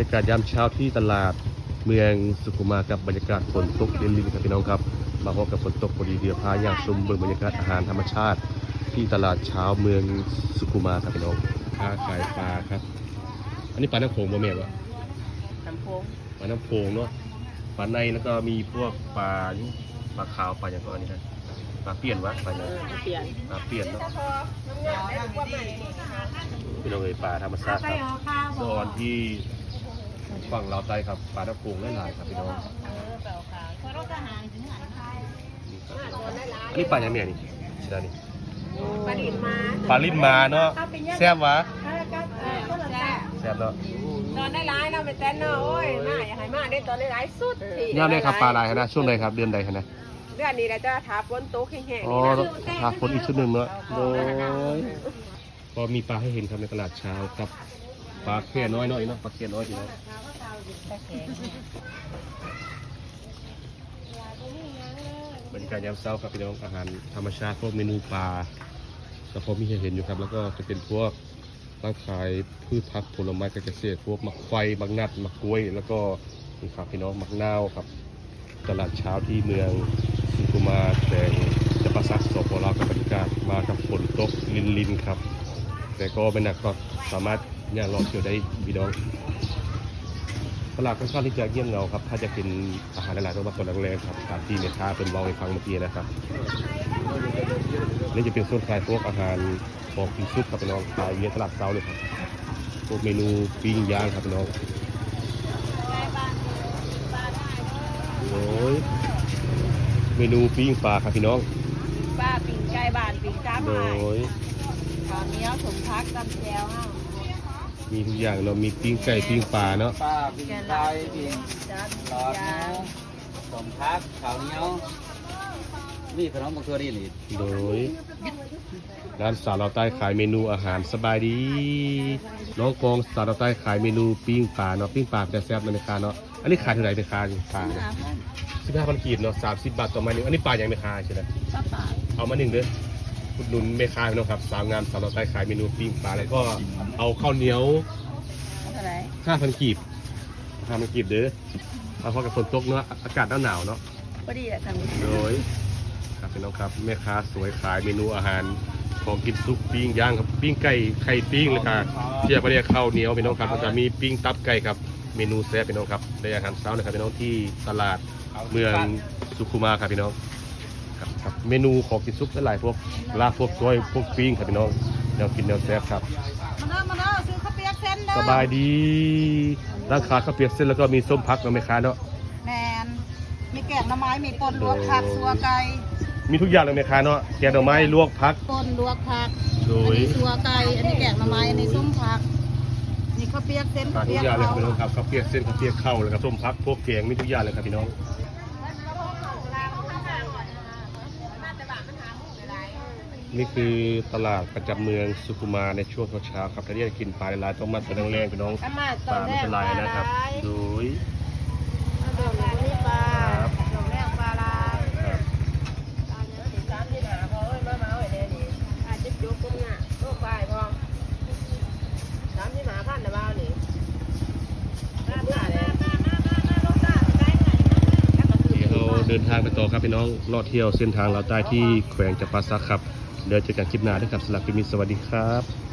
รยากาศยามเช้าที่ตลาดเมืองสุขุมมากับบรรยากาศฝนตกลินลินครับพี่น้องครับมาพบกับฝนตกพอดีเดียวพาอยากชมเบิ่งบรรยากาศอาหารธรรมชาติ ที่ตลาดเช้าเมืองสุขุมมาครับพี่น้องค้าขายปลาครับ อันนี้ปลาน้ำโขงบ่แม่นวะลำโพงปลาน้ำโขงเนาะปลาในแล้วก็มีพวกปลานี่ปลาขาวปลาอย่างก่อนนี่ครับปลาเปี้ยนวะปลาเอเนี่ยอเปลี่ยนปลาเปี้ยนเนาะพี่น้องเอ้ยปลาธรรมชาติครับส่วนที่ ฝั่งลาวใต้ครับปลาน้ำโขงหลายๆครับพี่น้องอันนี้ปลาอย่างเนี้ยนี่ชิดานี่ปลาดิบมาปลาลิ้นมาเนาะแซ่บวะแซ่บแซ่บเนาะตอนได้ร้ายเนาะไปเต้นเนาะโอ้ยมาอย่าให้มาได้ตอนได้ร้ายสุดที่ย่ามได้ครับปลาอะไรครับนะช่วงใดครับเดือนใดครับนะเดือนนี้เราจะทาฝนตกแห้งๆอ๋อนี่นะหาคนอีกชุดหนึ่งเนาะโดยก็มีปลาให้เห็นครับในตลาดเช้าครับ ปลาแค่น้อยๆเนาะปลาแค่น้อยทีเนาะบรรยากาศยามเช้าครับพี่น้องอาหารธรรมชาติพวกเมนูปลาก็พอมีเห็นอยู่ครับ แล้วก็จะเป็นพวกร้านขายพืชผักผลไม้การเกษตร พวกมะไฟมะนัดมะกล้วย แล้วก็นี่ครับพี่น้องมะนาวครับ ตลาดเช้าที่เมืองสุขุมาแต่งจะประสักสปลาวกับบรรยากาศมากับฝนตกลินลินครับ แต่ก็เป็นหนักก็สามารถ ย่างรอเที่ยวได้พี่น้องตลาดค่อนข้างที่จะเงียบเหงาครับ ถ้าจะกินอาหารหลายๆต้องมาตอนแรงๆครับตามที่เมค้าเป็นเล่าให้ฟังเมื่อกี้นะครับนี่จะเป็นส่วนขายพวกอาหารของกินซุปครับพี่น้องขายเยอะตลาดเช้าเลยครับพวกเมนูปิ้งย่างครับพี่น้องโอ้ยเมนูปิ้งปลาครับพี่น้องป้าปิ่งไก่บานปิ่งจ้าโดไม้ยข้าวเหนียวสมพักตำแจวห้า มีทุกอย่างเรามีปิ้งไก่ปิ้งปลาเนาะป้าปิ้งไก่ปิ้งจานหลอดหยามูสมพักข้าวเหนียวนี่ขนมบักตัวนี่นี่โดยร้านสาวเราวใต้ขายเมนูอาหารสบายดีน้องกองสาวเราวใต้ขายเมนูปิ้งปลาเนาะปิ้งปลาแต่แซ่บเลยนะคะเนาะอันนี้ขายเท่าไหร่ในคาปลาสิบห้าพันกีบเนาะสามสิบบาทต่อมาหนึ่งอันนี้ปลาอย่างในคาใช่ไหมป้าป่าเอามาหนึ่งเด้อ อุดหนุนเมคาพี่น้องครับ สาวงามสาวเราวใต้ขายเมนูปิ้งปลาแล้วก็เอาข้าวเหนียวเท่าไหร่ห้าพันกีบห้าพันกีบเด้อเอาพอกับฝนตกเนาะอากาศหนาวๆเนาะพอดีอะทางนี้โดยครับพี่น้องครับแม่ค้าสวยขายเมนูอาหารของกินซุปปิ้งย่างครับปิ้งไก่ไข่ปิ้งเลยค่ะเทียบไปเรียกข้าวเหนียวพี่น้องครับแล้วก็มีปิ้งตับไก่ครับเมนูแซ่บพี่น้องครับได้อาหารเช้านะครับพี่น้องที่ตลาดเมืองสุขุมาครับพี่น้องครับครับ เมนูของกินซุปหลายๆพวกลาบพวกซอยพวกปิ้งครับพี่น้องแนวกินแนวแซ่บครับมาเด้อมาเด้อซื้อข้าวเปียกเส้นเด้อสบายดีร้านค้าข้าวเปียกเส้นแล้วก็มีส้มพักเนาะแม่ค้าเนาะแมนมีแกงหน่อไม้มีป่นลวกผักสัวไก่มีทุกอย่างเลยแม่ค้าเนาะแกงดอกไม้ลวกพักป่นลวกผักโดอันยนี้สัวไก่อันนี้แกงหน่อไม้อันนี้ส้มผักนี่ข้าวเปียกเส้นขาข้าดวทุเปีกยกอย่างเลยเขาครับพี่น้องครับข้าวเปียกเส้นข้าวเปียกข้าวเลยครับส้มพักพวกแกงมีทุกอย่างเลยครับพี่น้อง นี่คือตลาดประจำเมืองสุขุมาในช่วงเช้าๆครับถ้าที่จะกินปลาหลายๆต้องมาตอนแรงๆพี่น้องถ้ามาปตอลานแรไม่กเป็นไรนะครับโดยตอนแรกนี่ปลาครับตอนแรกปลาลายครับปลาเนื้อสีสามที่หาพอเอ้ยมาเมาไอ้เนี่ยนี่อาจจะจุกกุ้งอะลูกปลายพอสามที่หาพันนะบ้านี่มามามามามามาลูกตาใกล้ไหนมาเดี๋ยวเราเดินทางไปต่อครับพี่น้องลอดเที่ยวเส้นทางเราวใต้ที่แขวงจำปาสักครับ เดี๋ยวเจอกันคลิปหน้าด้วยครับสำหรับคลิปนี้สวัสดีครับ